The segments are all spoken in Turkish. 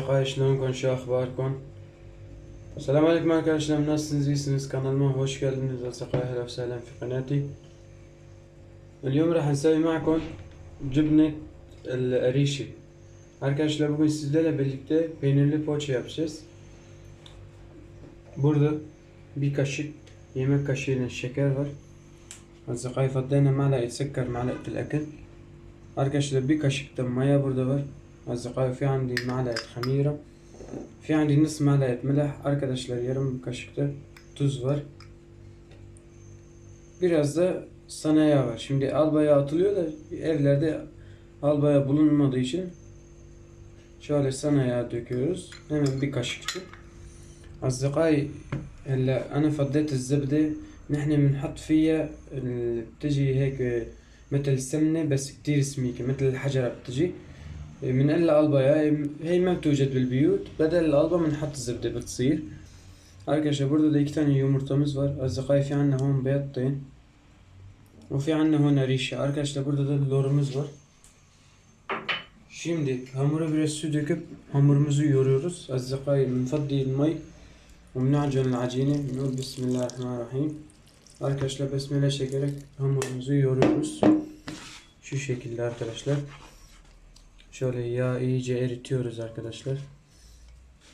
أصدقائي شلونكم شو أخباركم؟ السلام عليكم arkadaşlar nasılsınız iyisiniz kanalıma hoş geldiniz أصدقائي أهلا وسهلا في قناتي اليوم راح نسوي معكم جبنة القريشة Arkadaşlar bugün sizlerle birlikte peynirli poğaça yapacağız. Burada bir kaşık yemek kaşığıyla şeker var. أصدقائي فضينا معلقة سكر معلقة الأكل Arkadaşlar bir kaşık da maya burada var. أصدقائي في عندي معلقة خميرة في عندي نص معلقة ملح arkadaşlar yarım kaşık da tuz var. Biraz da sana yağ var. Şimdi albaya atılıyor da evlerde albaya bulunmadığı için şöyle sana yağ döküyoruz. Hemen bir kaşıkçı. أصدقائي هلا أنا فضيت الزبدة نحن بنحط فيها ال- بتجي هيك مثل السمنة بس كتير سميكة مثل الحجرة بتجي بنقلها قلبها هي هي ما بتوجد بالبيوت بدل القلبة بنحط الزبدة بتصير Arkadaşlar burada da iki tane yumurtamız var. Azıkay fi anne hon beyattain. Ve fi anne hon erişe. Arkadaşlar burada da lorumuz var. Şimdi hamura biraz su döküp hamurumuzu yoruyoruz. Azıkay minfaddi المي وبنعجن العجينة بنقول بسم الله الرحمن الرحيم Arkadaşlar besmele çekerek hamurumuzu yoruyoruz. Şu şekilde arkadaşlar. Şöyle yağ iyice eritiyoruz arkadaşlar.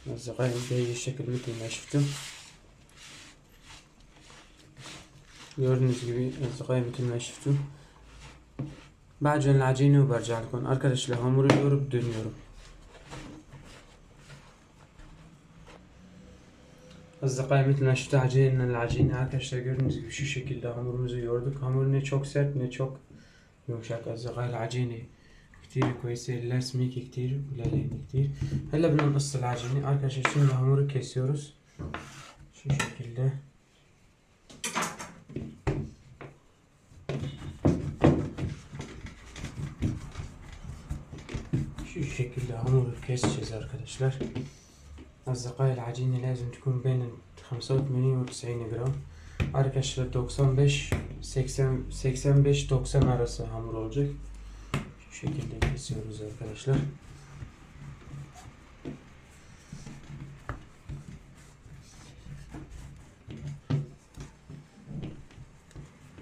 Nasıl gayet şekil metinle çıktım. Gördüğünüz gibi ızgayı bütünleştirdim. Bence lacini uberca alkon. Arkadaşlar hamuru yorup dönüyorum. Azdıkayı bütünleştirdi hacinin lacini. Arkadaşlar gördüğünüz gibi şu şekilde hamurumuzu yorduk. Hamur ne çok sert ne çok yumuşak. Azdıkayı lacini. كتير كويسة لا سميكة كتير ولا لينة كتير هلا بدنا نقص العجينة arkadaşlar şimdi hamuru kesiyoruz şu şekilde şu şekilde hamuru keseceğiz arkadaşlar أصدقائي العجينة لازم تكون بين 85 و 90 gram Arkadaşlar 95 80 85 90 arası hamur olacak. Şu şekilde kesiyoruz arkadaşlar.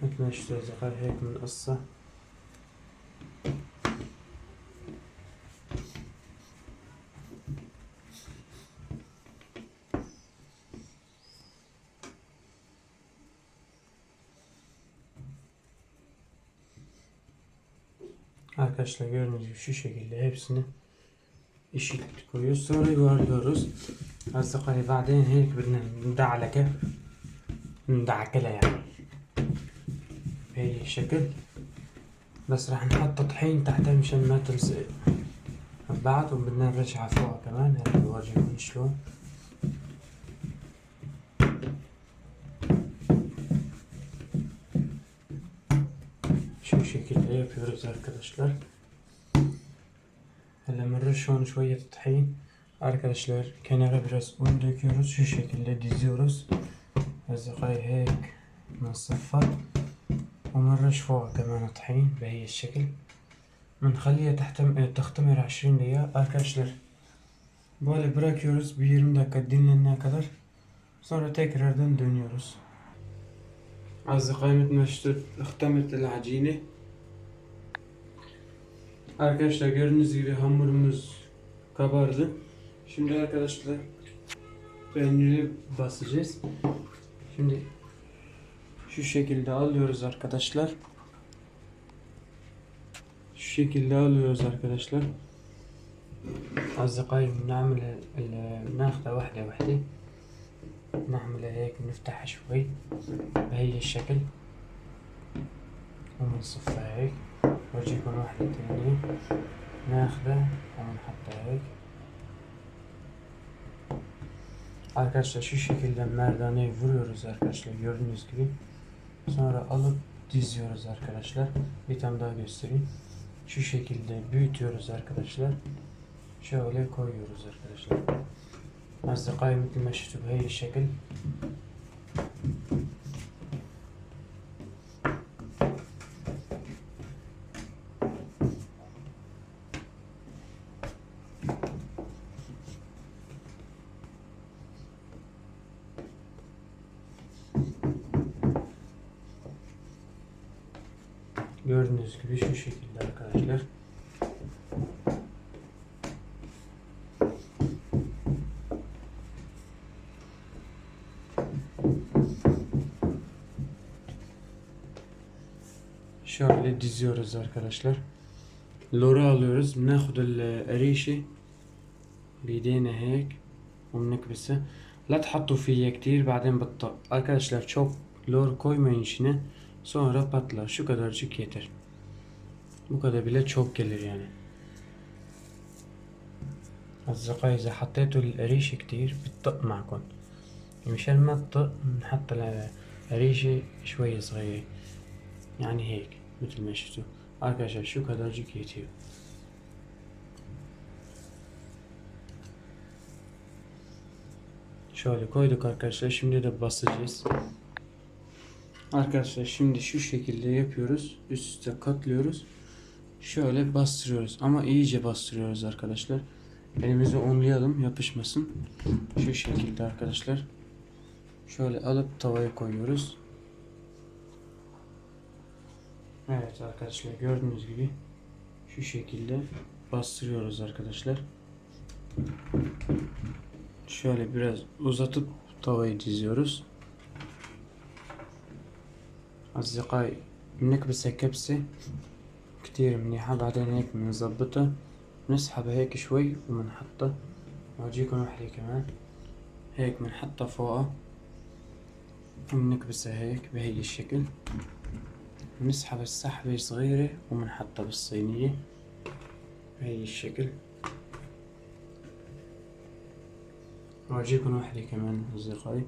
مثل شفتوا أصدقائي هيك بنقصها Arkadaşlar gördüğünüz gibi şu şekilde hepsini eşit koyuyoruz. Sonra yuvarlıyoruz. أصدقائي بعدين هيك بدنا ندعلكه ندعكلها يعني بهي الشكل بس راح نحط طحين تحتها مشان ما تلصق بعد وبدنا نرجعها فوق كمان هلا بورجيكم شلون şekilde yapıyoruz arkadaşlar. Hele هون شوية طحين Arkadaşlar kenara biraz un döküyoruz. Şu şekilde diziyoruz. أصدقائي هيك نصفها وبنرش فوق كمان طحين بهي الشكل بنخليها تحتم... تختمر 20 دقيقة arkadaşlar böyle bırakıyoruz bir 20 dakika dinlenene kadar sonra tekrardan dönüyoruz أصدقائي مثل ما شفتوا اختمت العجينة Arkadaşlar gördüğünüz gibi hamurumuz kabardı. Şimdi arkadaşlar peyniri basacağız. Şimdi şu şekilde alıyoruz arkadaşlar. Şu şekilde alıyoruz arkadaşlar. أصدقائي بنعمل ال- بناخدها واحدة واحدة نعملها هيك نفتحها شوي بهي الشكل ونصفها هيك ورجيكم واحدة تانية ناخدها ونحطها هيك Arkadaşlar şu şekilde merdaneyi vuruyoruz arkadaşlar gördüğünüz gibi. Sonra alıp diziyoruz arkadaşlar. Bir tane daha göstereyim. Şu şekilde büyütüyoruz arkadaşlar. Şöyle koyuyoruz arkadaşlar. أصدقائي مثل ما شفتوا بهي الشكل Gördüğünüz gibi şu şekilde arkadaşlar. Şöyle diziyoruz arkadaşlar. Loru alıyoruz. بناخد القريشة بيدينا هيك وبنكبسها لا تحطوا فيها كتير بعدين بتطق arkadaşlar çok lor koymayın içine sonra patlar şu kadarcık yeter bu kadar bile çok gelir yani أصدقائي إذا حطيتوا القريشة كتير بتطق معكم مشان ما تطق نحط القريشة شوية صغيرة يعني هيك مثل ما شفتوا arkadaşlar şu kadarcık yetiyor Şöyle koyduk arkadaşlar. Şimdi de basacağız. Arkadaşlar şimdi şu şekilde yapıyoruz. Üst üste katlıyoruz. Şöyle bastırıyoruz. Ama iyice bastırıyoruz arkadaşlar. Elimizi onlayalım yapışmasın. Şu şekilde arkadaşlar. Şöyle alıp tavaya koyuyoruz. Evet arkadaşlar gördüğünüz gibi şu şekilde bastırıyoruz arkadaşlar. Şöyle biraz uzatıp tavayı diziyoruz. أصدقائي بنكبس كبسة كتير منيحة بعدين هيك بنظبطها بنسحبها هيك شوي وبنحطها أورجيكم وحدة كمان. هيك بنحطها فوقها. وبنكبسها هيك بهي الشكل. بنسحب السحبة صغيرة وبنحطها بالصينية بهي الشكل. أورجيكم واحدة كمان أصدقائي.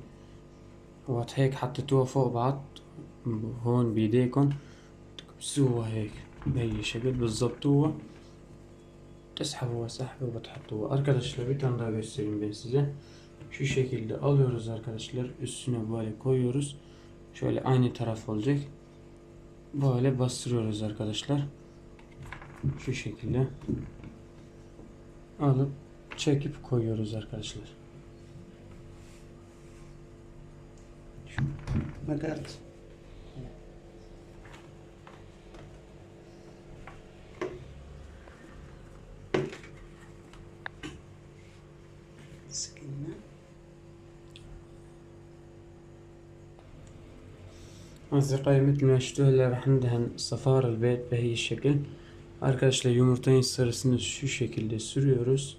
وقت هيك حطيتوها فوق بعض. هون بإيديكم تكبسوها هيك بهي الشكل بتظبطوها تسحبوها سحبة وبتحطوها Arkadaşlar bir tane daha göstereyim ben size. Şu şekilde alıyoruz arkadaşlar. Üstüne böyle koyuyoruz. Şöyle aynı taraf olacak. Böyle bastırıyoruz arkadaşlar. Şu şekilde alıp çekip koyuyoruz arkadaşlar. مقالت Asırtayı metinleştirirler hemdehen safar elbet ve iyi şekil. Arkadaşlar yumurtanın sarısını şu şekilde sürüyoruz.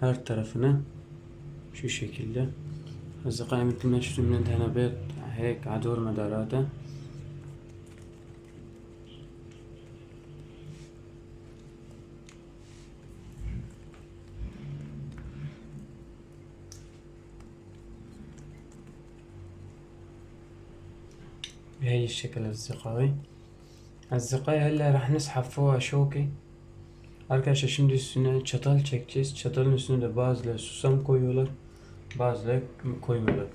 Her tarafına şu şekilde. Asırtayı metinleştirirler hani hemdehen elbet hek ador medarada. بهي الشكل أصدقائي أصدقائي هلا راح نسحب شوكة Arkadaşlar şimdi üstüne çatal çekeceğiz. Çatalın üstüne de bazıları susam koyuyorlar. bazıları koymuyorlar.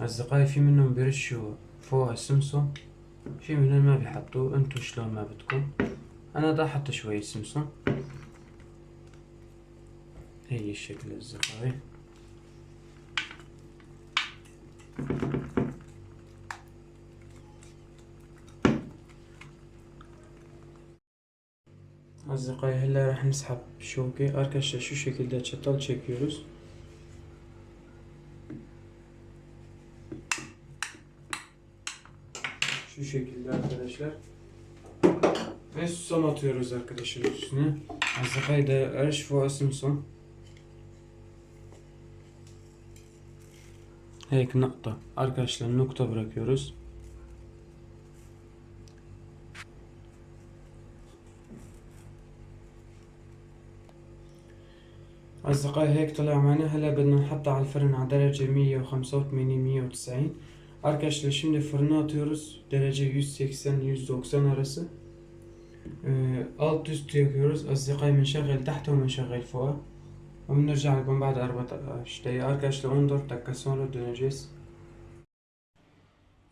أصدقائي في منهم بيرشوا فوق سمسم في منهم ما بيحطوه انتو شلون ما بدكم أنا دا أحط شوية سمسم هي الشكل أصدقائي Azıkaya hele rahim sahab şoki. Arkadaşlar şu şekilde çatal çekiyoruz. Şu şekilde arkadaşlar. Ve susam atıyoruz arkadaşlar üstüne. Azıkaya da erş ve asımson. Hek nokta. Arkadaşlar nokta bırakıyoruz. أصدقائي هيك طلع معنا هلا بدنا نحطه على الفرن على درجة 185 190 Arkadaşlar şimdi fırına atıyoruz. Derece 180-190 arası. Ee, alt üst yakıyoruz. أصدقائي بنشغل تحت وبنشغل فوق. وبنرجع لكم بعد 14 دقيقة arkadaşlar 14 dakika sonra döneceğiz.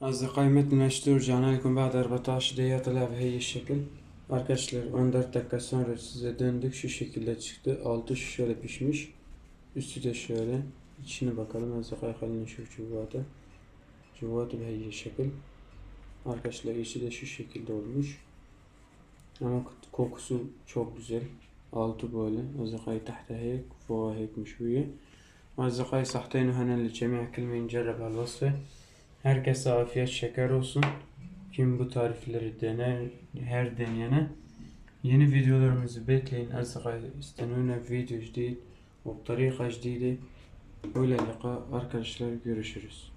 أصدقائي مثل ما شفتوا رجعنا لكم بعد 14 دقيقة طلع بهي الشكل. Arkadaşlar 14 dakika sonra size döndük şu şekilde çıktı. Altı şöyle pişmiş. Üstü de şöyle. İçine bakalım. أصدقائي خلينا نشوف جواته. جواته بهي الشكل. Arkadaşlar içi de şu şekilde olmuş. Ama kokusu çok güzel. Altı böyle. أصدقائي تحتها هيك فوقها هيك مشوية أصدقائي صحتين وهنا للجميع كل من جرب هالوصفة Herkese afiyet şeker olsun. Kim bu tarifleri dener, her deneyene yeni videolarımızı bekleyin. أصدقائي استنونا في فيديو جديد وبطريقة جديدة وإلى اللقاء arkadaşlar görüşürüz.